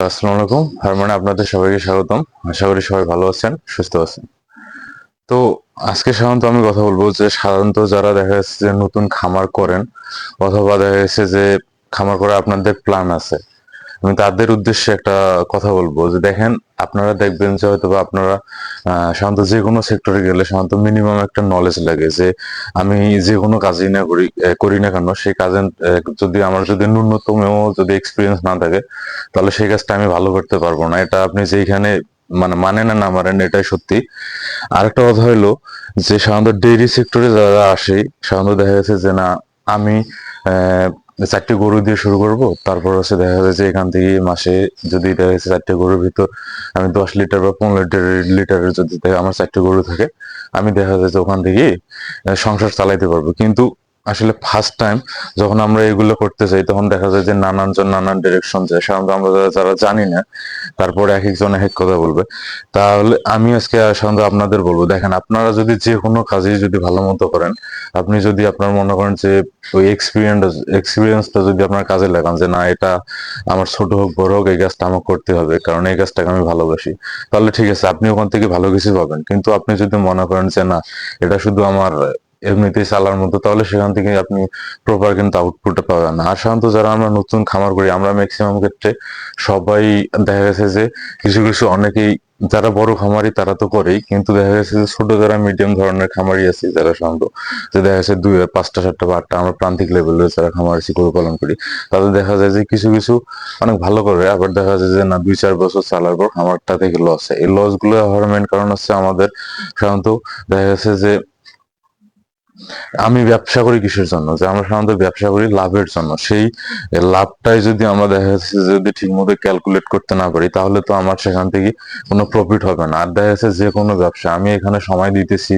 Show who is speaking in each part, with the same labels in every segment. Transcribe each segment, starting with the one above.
Speaker 1: আসসালামু আলাইকুম। হারমানে আপনাদের সবাইকে স্বাগতম। আশা করি সবাই ভালো আছেন, সুস্থ আছেন। তো আজকে সাধারণত আমি কথা বলব যে সাধারণত যারা দেখা যাচ্ছে যে নতুন খামার করেন অথবা দেখা যাচ্ছে যে খামার করে আপনাদের প্ল্যান আছে আমি তাদের উদ্দেশ্যে একটা কথা বলব যে দেখেন, আপনারা দেখবেন যে হয়তো আপনারা সাধারণত যে কোনো সেক্টরে গেলে সাধারণত মিনিমাম একটা নলেজ লাগে যে আমি যে কোনো কাজই না করি করি না কেন, সেই কাজে যদি আমার যদি ন্যূনতম যদি এক্সপিরিয়েন্স না থাকে, তাহলে সেই কাজটা আমি ভালো করতে পারব না। এটা আপনি যেখানে মানে মানে না না মানেন, এটাই সত্যি। আরেকটা কথা হলো যে সাধারণত ডেইরি সেক্টরে যারা আসে, সাধারণত দেখা যাচ্ছে যে না, আমি চারটে গরু দিয়ে শুরু করব। তারপর হচ্ছে দেখা যাচ্ছে এখান থেকে মাসে যদি দেখা যাচ্ছে চারটি গরুর ভিতর আমি দশ লিটার বা পনেরো লিটার লিটারের যদি আমার চারটি গরু থাকে, আমি দেখা যাচ্ছে ওখান থেকে সংসার চালাইতে পারব। কিন্তু আসলে ফার্স্ট টাইম যখন আমরা এগুলো করতে চাই তখন দেখা যায় যে নানান জন নানান ডিরেকশন যায়। সাধারণত আমরা যারা- জানি না, তারপরে এক একজন এক এক কথা বলবে। তাহলে আমি আজকে সাধারণত আপনাদের বলব। দেখেন, আপনারা যদি যে কোনো কাজই যদি ভালো মতো করেন, আপনি যদি আপনার মনে করেন যে ওই এক্সপিরিয়েন্স এক্সপিরিয়েন্সটা যদি আপনার কাজে লাগান যে না, এটা আমার ছোট হোক, বড় হোক, এই কাজটা আমার করতে হবে, কারণ এই কাজটাকে আমি ভালোবাসি। তাহলে ঠিক আছে, আপনি ওখান থেকে ভালো কিছু পাবেন। কিন্তু আপনি যদি মনে করেন যে না, এটা শুধু আমার এমনিতেই চালার মতো, তাহলে সেখান থেকে আপনি প্রপার কিন্তু আউটপুটটা পাবেন না। আর সাধারণত যারা আমরা নতুন খামার করি, আমরা ম্যাক্সিমাম ক্ষেত্রে সবাই দেখা গেছে যে কিছু কিছু অনেকেই যারা বড় খামারি তারা তো করেই, কিন্তু দেখা গেছে যে ছোট যারা মিডিয়াম ধরনের খামারি আছে যারা সাধারণত, যে দেখা যাচ্ছে দুই, পাঁচটা, সাতটা বা আটটা আমরা প্রান্তিক লেভেলের যারা খামার আছি, গরু পালন করি, তাদের দেখা যায় যে কিছু কিছু অনেক ভালো করে, আবার দেখা যায় যে না, দুই, চার বছর চালার পর খামারটা থেকে লস এই লসগুলো হওয়ার মেন কারণ হচ্ছে আমাদের সাধারণত দেখা যাচ্ছে যে আমি ব্যবসা করি কিসের জন্য? যে আমরা সাধারণত ব্যবসা করি লাভের জন্য। সেই লাভটাই যদি আমরা দেখা যাচ্ছে যদি ঠিক মতো ক্যালকুলেট করতে না পারি, তাহলে তো আমার সেখান থেকে কোনো প্রফিট হবে না। আর দেখা যাচ্ছে যে কোনো ব্যবসা, আমি এখানে সময় দিতেছি,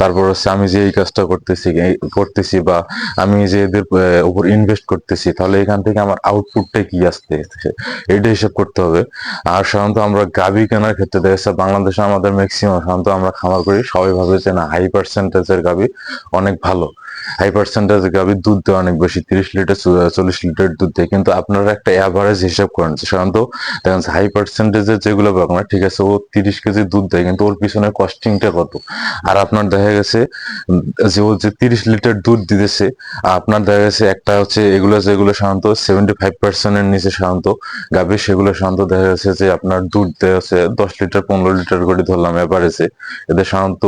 Speaker 1: তারপর হচ্ছে আমি যে এই কাজটা করতেছি করতেছি বা আমি যে এদের উপর ইনভেস্ট করতেছি, তাহলে এখান থেকে আমার আউটপুটটা কি আসতে? এটা হিসাব করতে হবে। আর সাধারণত আমরা গাভী কেনার ক্ষেত্রে দেখা যাচ্ছে বাংলাদেশে আমাদের ম্যাক্সিমাম সাধারণত আমরা খামার করি সবাই ভাবে যে না হাই পার্সেন্টেজের গাভী অনেক ভালো। হাই পার্সেন্টেজ গাভীর দুধ দেয় অনেক বেশি, তিরিশ লিটার চল্লিশ লিটার দুধ দেয়। কিন্তু আপনারা একটা অ্যাভারেজ হিসাব করেন সাধারণত দেখেন হাই পার্সেন্টেজের যেগুলো বাগান ঠিক আছে, ও তিরিশ কেজি দুধ দেয়, কিন্তু ওর পিছনে কস্টিংটা কত? আর আপনার দেখা গেছে যে ও যে তিরিশ লিটার দুধ দিতেছে, আপনার দেখা গেছে একটা হচ্ছে এগুলো, যেগুলো সাধারণত সেভেন্টি ফাইভ পার্সেন্টের নিচে সাধারণত গাভী সেগুলো সাধারণত দেখা গেছে যে আপনার দুধ দেয় হচ্ছে দশ লিটার, পনেরো লিটার করে ধরলাম এভারেজে এদের সাধারণত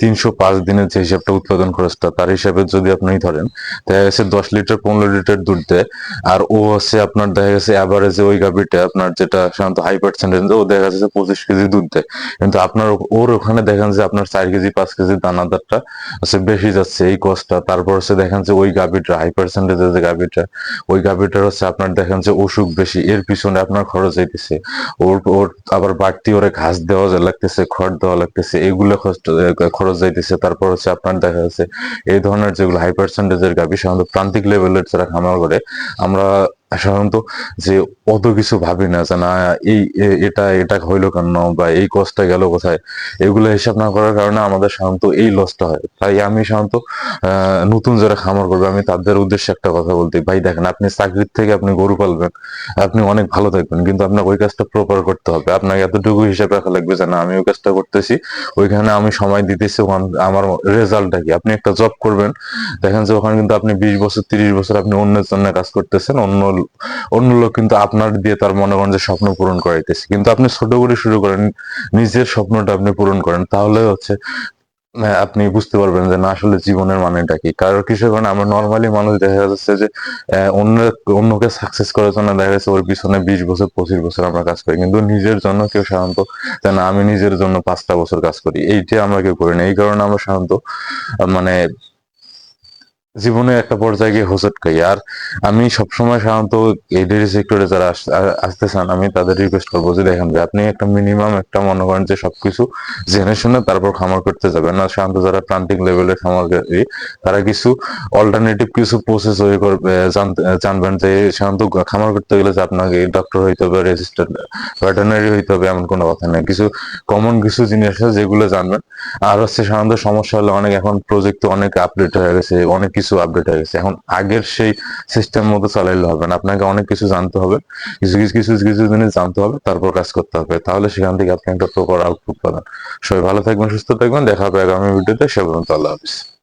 Speaker 1: তিনশো পাঁচ দিনের যে হিসাবটা উৎপাদন খরচটা, তার হিসাবে যদি আপনি ধরেন, দেখা গেছে দশ লিটার, পনেরো লিটার দুধ দেয়, আর ও হচ্ছে আপনার দেখা গেছে অ্যাভারেজে ওই গাভীটা আপনার যেটা সাধারণত হাই পার্সেন্টেজ ও দেখা যাচ্ছে পঁচিশ কেজি দুধ দেয়। কিন্তু আপনার ওর ওখানে দেখেন যে আপনার চার কেজি, পাঁচ কেজি দানাদারটা হচ্ছে বেশি যাচ্ছে এই কষ্টটা। তারপর হচ্ছে দেখেন যে ওই গাভীটা হাই পার্সেন্টেজের যে গাভীটা, ওই গাভীটার হচ্ছে আপনার দেখেন যে অসুখ বেশি, এর পিছনে আপনার খরচ যাইতেছে ওর ওর আবার বাড়তি ওরে ঘাস দেওয়া লাগতেছে, খড় দেওয়া লাগতেছে, এগুলো খরচ যাইতেছে। তারপর হচ্ছে আপনার দেখা যাচ্ছে এই ধরনের যেগুলো হাই পার্সেন্টেজের গাভী সাধারণত প্রান্তিক লেভেলের যারা খামার করে আমরা সাধারণত যে অত কিছু ভাবি না যে, না, এই এটা এটা হইল কেন বা এই কষ্টটা গেল কোথায়? এগুলো হিসাব না করার কারণে আমাদের সাধারণত এই লসটা হয়। তাই আমি সাধারণত নতুন যারা খামার করবে, আমি তাদের উদ্দেশ্যে একটা কথা বলতে ভাই, দেখেন, আপনি চাকরির থেকে আপনি গরু পালবেন, আপনি অনেক ভালো থাকবেন, কিন্তু আপনাকে ওই কাজটা প্রপার করতে হবে। আপনাকে এতটুকু হিসাব রাখা লাগবে যে, না, আমি ওই কাজটা করতেছি, ওইখানে আমি সময় দিতেছি আমার রেজাল্টটা কি? আপনি একটা জব করবেন, দেখেন যে, ওখানে কিন্তু আপনি বিশ বছর, তিরিশ বছর আপনি অন্যের জন্য কাজ করতেছেন, অন্য অন্য লোক কিন্তু আপনার দিয়ে তার মনে করেন যে স্বপ্ন পূরণ করাইতেছে। কিন্তু আপনি ছোট করে শুরু করেন, নিজের স্বপ্নটা আপনি পূরণ করেন, তাহলে হচ্ছে আপনি বুঝতে পারবেন যে না, আসলে জীবনের মানেটা কি। কারণ কিসের কারণে, আমরা নর্মালি মানুষ দেখা যাচ্ছে যে অন্য অন্যকে সাকসেস করার জন্য দেখা যাচ্ছে ওর পিছনে বিশ বছর, পঁচিশ বছর আমরা কাজ করি। কিন্তু নিজের জন্য কেউ সাধারণত যে না, আমি নিজের জন্য পাঁচটা বছর কাজ করি। এইটা আমরা কেউ করি না। এই কারণে আমরা সাধারণত মানে জীবনে একটা পর্যায়ে গিয়ে হোঁচট খাই। আর আমি সবসময় সাধারণত এই ডেরি সেক্টরে যারা আসতে চান আমি তাদের রিকোয়েস্ট করব যে দেখেন যে আপনি একটা মিনিমাম একটা মনে করেন যে সবকিছু জেনে শুনে তারপর খামার করতে যাবেন। না সাধারণত যারা প্রান্তিক লেভেলের খামারকারী তারা কিছু অল্টারনেটিভ কিছু প্রসেস ওয়ে করবে জানবেন যে সাধারণত খামার করতে গেলে যে আপনাকে ডক্টর হইতে হবে রেজিস্টার্ড ভেটেনারি হইতে হবে, এমন কোনো কথা নেই। কিছু কমন কিছু জিনিস আছে যেগুলো জানবেন। আর হচ্ছে সাধারণত সমস্যা হলে অনেক এখন প্রজেক্ট অনেক আপডেট হয়ে গেছে, অনেক কিছু কিছু আপডেট হয়ে গেছে। এখন আগের সেই সিস্টেম মতো চালাইলে হবে না। আপনাকে অনেক কিছু জানতে হবে। কিছু কিছু কিছু কিছু জিনিস জানতে হবে, তারপর কাজ করতে হবে। তাহলে সেখান থেকে আপনি একটা প্রপার আউটপুট পাবেন। সবাই ভালো থাকবেন, সুস্থ থাকবেন। দেখা হবে আগামী ভিডিওতে সে পর্যন্ত আল্লাহ হাফিজ।